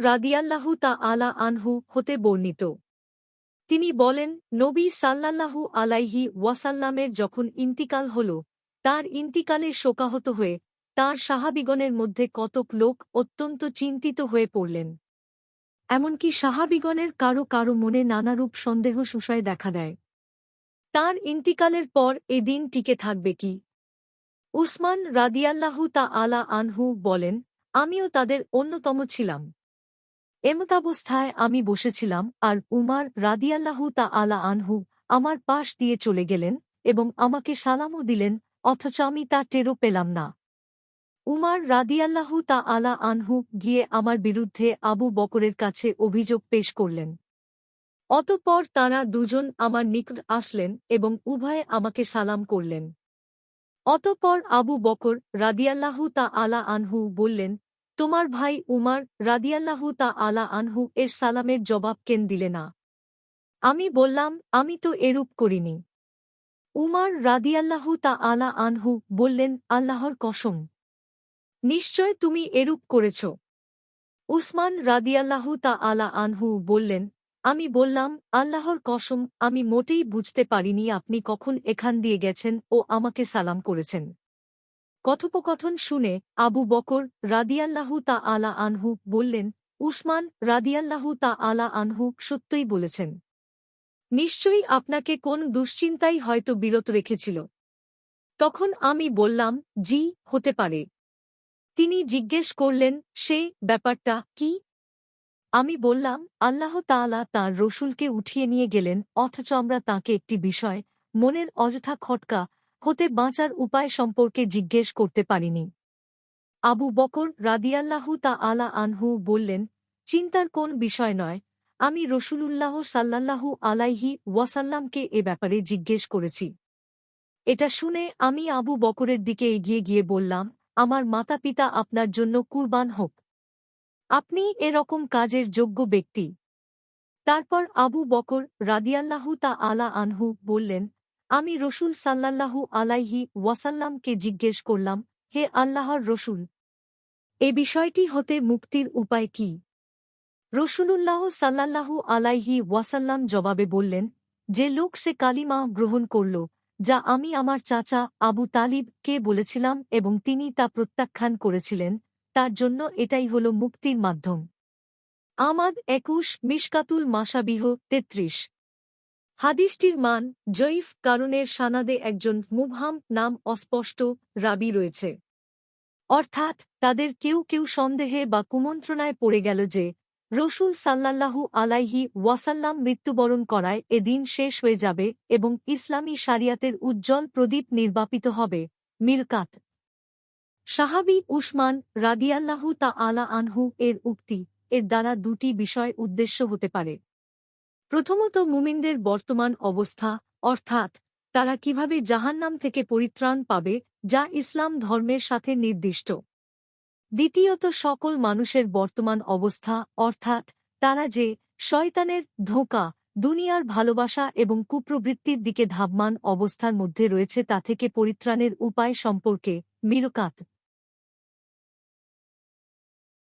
রাদিয়াল্লাহু তা আলা আনহু হতে বর্ণিত। তিনি বলেন, নবী সাল্লাল্লাহু আলাইহি ওয়াসাল্লামের যখন ইন্তিকাল হল, তার ইন্তিকালে শোকাহত হয়ে তার সাহাবিগণের মধ্যে কতক লোক অত্যন্ত চিন্তিত হয়ে পড়লেন। এমনকি সাহাবিগণের কারও কারও মনে নানারূপ সন্দেহ সুষয় দেখা দেয়। তার ইন্তিকালের পর এ দিন টিকে থাকবে কি? উসমান রাদিয়াল্লাহু তা আলা আনহু বলেন আমিও তাদের অন্যতম ছিলাম। এমতাবস্থায় আমি বসেছিলাম আর উমার রাদিয়াল্লাহু তা আলা আনহু আমার পাশ দিয়ে চলে গেলেন এবং আমাকে সালামও দিলেন, অথচ আমি তা টেরও পেলাম না। উমার রাদিয়াল্লাহু তা আলা আনহু গিয়ে আমার বিরুদ্ধে আবু বকরের কাছে অভিযোগ পেশ করলেন। অতঃপর তাঁরা দুজন আমার নিকট আসলেন এবং উভয়ে আমাকে সালাম করলেন। অতঃপর আবু বকর রাদিয়াল্লাহু তা আলা আনহু বললেন তোমার ভাই উমার রাদিয়াল্লাহু তা আলা আনহু এর সালামের জবাব কেন দিলে না? আমি বললাম, আমি তো এরূপ করিনি। উমার রাদিয়াল্লাহু তা আলা আনহু বললেন, আল্লাহর কসম। নিশ্চয় তুমি এরূপ করেছ। উসমান রাদিয়াল্লাহু তা আলা আনহু বললেন, আমি বললাম, আল্লাহর কসম, আমি মোটেই বুঝতে পারিনি আপনি কখন এখান দিয়ে গেছেন ও আমাকে সালাম করেছেন। কথোপকথন শুনে আবু বকর রাদিয়াল্লাহু তা আলা আনহু বললেন, উসমান রাদিয়াল্লাহু তা আলা আনহু সত্যই বলেছেন। নিশ্চয়ই আপনাকে কোন দুশ্চিন্তাই হয়তো বিরত রেখেছিল। তখন আমি বললাম, জি, হতে পারে। তিনি জিজ্ঞেস করলেন, সে ব্যাপারটা কি? আমি বললাম, আল্লাহ তাআলা তাঁর রসুলকে উঠিয়ে নিয়ে গেলেন, অথচ আমরা তাঁকে একটি বিষয় মনের অযথা খটকা হতে বাঁচার উপায় সম্পর্কে জিজ্ঞেস করতে পারিনি। আবু বকর রাদিয়াল্লাহু তা আলা আনহু বললেন, চিন্তার কোন বিষয় নয়, আমি রসুলুল্লাহ সাল্লাল্লাহু আলাইহি ওয়াসাল্লামকে এ ব্যাপারে জিজ্ঞেস করেছি। এটা শুনে আমি আবু বকরের দিকে এগিয়ে গিয়ে বললাম, আমার মাতা পিতা আপনার জন্য কুরবান হোক। আপনি এরকম কাজের যোগ্য ব্যক্তি। তারপর আবু বকর রাদিয়াল্লাহু তা আলা আনহু বললেন আমি রসুল সাল্লাল্লাহু আলাইহি ওয়াসাল্লামকে জিজ্ঞেস করলাম, হে আল্লাহর রসুল, এ বিষয়টি হতে মুক্তির উপায় কি? রসুলুল্লাহ সাল্লাল্লাহু আলাইহি ওয়াসাল্লাম জবাবে বললেন, যে লোক সে কালিমা গ্রহণ করল, যা আমি আমার চাচা আবু তালিব কে বলেছিলাম এবং তিনি তা প্রত্যাখ্যান করেছিলেন, তার জন্য এটাই হল মুক্তির মাধ্যম। আমাদ একুশ মিশকাতুল মাসাবিহ তেত্রিশ। হাদিসটির মান জয়ীফ কারণের সানাদে একজন মুবহাম নাম অস্পষ্ট রাবি রয়েছে। অর্থাৎ তাদের কেউ কেউ সন্দেহে বা কুমন্ত্রণায় পড়ে গেল যে, রসুল সাল্লাল্লাহু আলাইহি ওয়াসাল্লাম মৃত্যুবরণ করায় এ দিন শেষ হয়ে যাবে এবং ইসলামী শারিয়াতের উজ্জ্বল প্রদীপ নির্বাপিত হবে। মিরকাত। সাহাবি উসমান রাদিয়াল্লাহু তা আলা আনহু এর উক্তি এর দ্বারা দুটি বিষয় উদ্দেশ্য হতে পারে। প্রথমত মুমিনদের বর্তমান অবস্থা, অর্থাৎ তারা কীভাবে জাহান্নাম থেকে পরিত্রাণ পাবে, যা ইসলাম ধর্মের সাথে নির্দিষ্ট। দ্বিতীয়ত, সকল মানুষের বর্তমান অবস্থা, অর্থাৎ তারা যে শয়তানের ধোঁকা, দুনিয়ার ভালোবাসা এবং কুপ্রবৃত্তির দিকে ধাবমান অবস্থার মধ্যে রয়েছে তা থেকে পরিত্রাণের উপায় সম্পর্কে মিরকাত